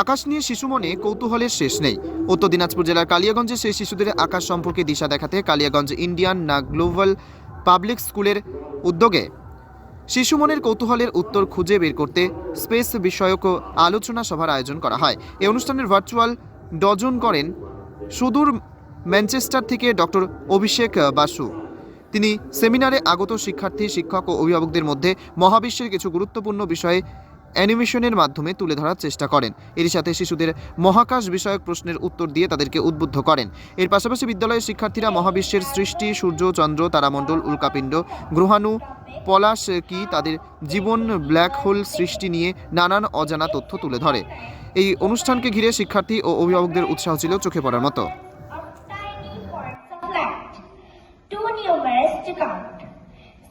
আকাশ নিয়ে শিশু মনে কৌতূহলের শেষ নেই। উত্তর দিনাজপুর জেলার কালিয়াগঞ্জে সেই শিশুদের আকাশ সম্পর্কে দিশা দেখাতে কালিয়াগঞ্জ ইন্ডিয়ান না গ্লোবাল পাবলিক স্কুলের উদ্যোগে শিশু মনের কৌতূহলের উত্তর খুঁজে বের করতে স্পেস বিষয়ক আলোচনা সভার আয়োজন করা হয়। এই অনুষ্ঠানের ভার্চুয়াল ডজন করেন সুদূর ম্যানচেস্টার থেকে ডক্টর অভিষেক বাসু। তিনি সেমিনারে আগত শিক্ষার্থী, শিক্ষক ও অভিভাবকদের মধ্যে মহাবিশ্বের কিছু গুরুত্বপূর্ণ বিষয়ে অ্যানিমেশনের মাধ্যমে তুলে ধরার চেষ্টা করেন। এর সাথে শিশুদের মহাকাশ বিষয়ক প্রশ্নের উত্তর দিয়ে তাদেরকে উদ্বুদ্ধ করেন। এর পাশাপাশি বিদ্যালয়ের শিক্ষার্থীরা মহাবিশ্বের সৃষ্টি সূর্য চন্দ্র তারামণ্ডল উল্কাপিণ্ড গ্রহাণু পলাশ কি তাদের জীবন ব্ল্যাক হোল সৃষ্টি নিয়ে নানান অজানা তথ্য তুলে ধরে। এই অনুষ্ঠানকে ঘিরে শিক্ষার্থী ও অভিভাবকদের উৎসাহ ছিল চোখে পড়ার মতো.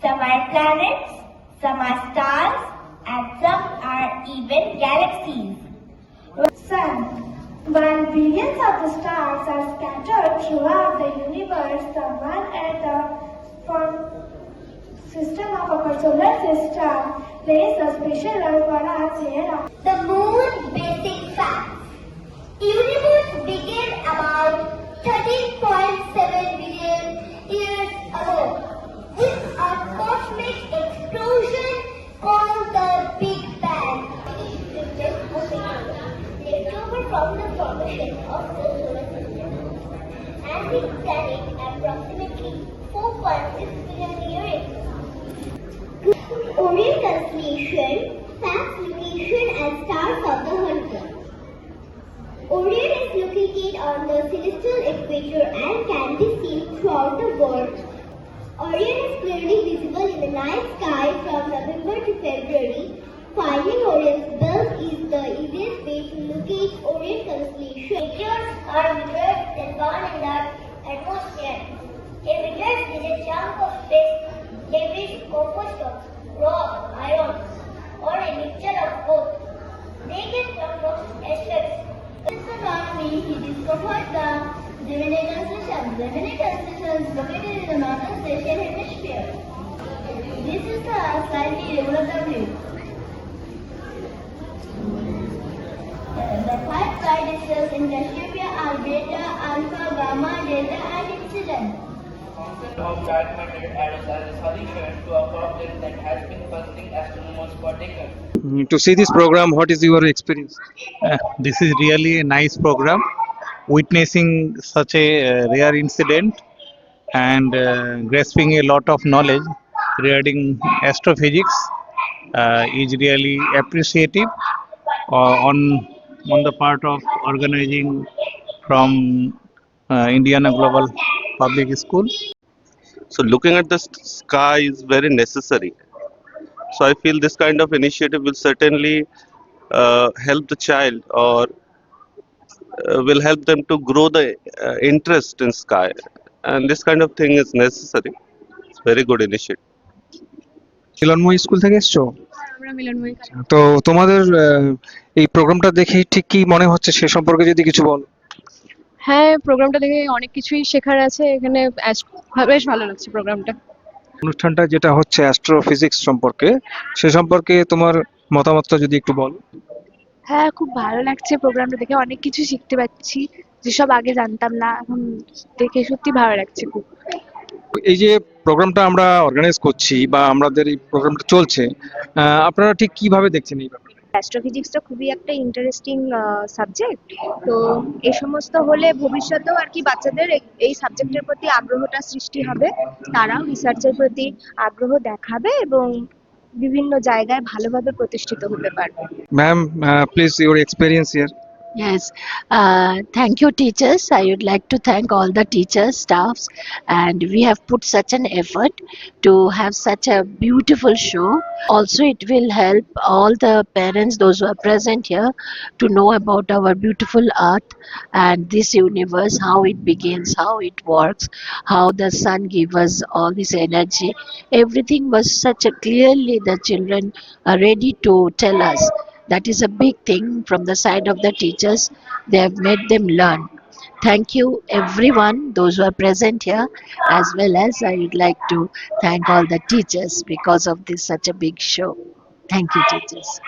Some are planets, some are stars, even galaxies. Sun. While billions of the stars are scattered throughout the universe, the one at the system of our solar system plays a special role for us here. The moon been standing approximately 4.6 billion years. Orion constellation, facts location and stars of the horizon. Orion is located on the celestial equator and can be seen throughout the world. Orion is clearly visible in the night sky from November to February. Finding Orion's belt is the easiest way to locate Orion constellation. Meteors are meteors that burn in the atmosphere. A meteor is a chunk of space, debris, composite, rock, iron, or a mixture of both. They can come from asteroids. In astronomy, he discovered the Gemini constellation. Gemini constellation is located in the northern hemisphere. This is the slightly irregular W. The five side stars in Cassiopeia are beta, alpha, gamma, delta, and epsilon. of that method as a solution to a problem that has been puzzling astronomers for decades. Mm, to see this program what is your experience Uh, this is really a nice program witnessing such a uh, rare incident and uh, grasping a lot of knowledge regarding astrophysics uh, is really appreciative uh, on on the part of organizing from uh, Indiana Global Public School So looking at the sky is very necessary. So I feel this kind of initiative will certainly uh, help the child or uh, will help them to grow the uh, interest in sky. And this kind of thing is necessary. It's very good initiative. Milanmoy school থেকে এসছো তো তোমাদের এই প্রোগ্রামটা দেখে ঠিক কি মনে হচ্ছে সে সম্পর্কে যদি কিছু বল হ্যাঁ প্রোগ্রামটা দেখে অনেক কিছুই শেখার আছে। এখানে বেশ ভালো লাগছে প্রোগ্রামটা অনুষ্ঠানটা যেটা হচ্ছে অ্যাস্ট্রোফিজিক্স সম্পর্কে সে সম্পর্কে তোমার মতামতটা যদি একটু বল। হ্যাঁ খুব ভালো লাগছে প্রোগ্রামটা দেখে। অনেক কিছু শিখতে পাচ্ছি যেসব আগে জানতাম না এখন দেখে সত্যি ভালো লাগছে খুব। এই যে প্রোগ্রামটা আমরা অর্গানাইজ করছি বা আমাদের এই প্রোগ্রামটা চলছে আপনারা ঠিক কীভাবে দেখছেন এই ব্যাপারটা? অ্যাস্ট্রোফিজিক্সটা খুবই একটা ইন্টারেস্টিং সাবজেক্ট তো এই সমস্ত হলে ভবিষ্যতেও আর কি বাচ্চাদের এই- সাবজেক্টের প্রতি আগ্রহটা সৃষ্টি হবে। তারাও রিসার্চের প্রতি আগ্রহ দেখাবে এবং বিভিন্ন জায়গায় ভালোভাবে প্রতিষ্ঠিত হতে পারবে। Ma'am please your experience year Yes, uh, thank you, teachers. I would like to thank all the teachers, staffs, and we have put such an effort to have such a beautiful show. Also, it will help all the parents, those who are present here, to know about our beautiful art and this universe, how it begins, how it works, how the sun gives us all this energy. Everything was such a clearly the children are ready to tell us that is a big thing from the side of the teachers. They have made them learn. Thank you everyone those who are present here as well as i would like to thank all the teachers because of this such a big show. Thank you teachers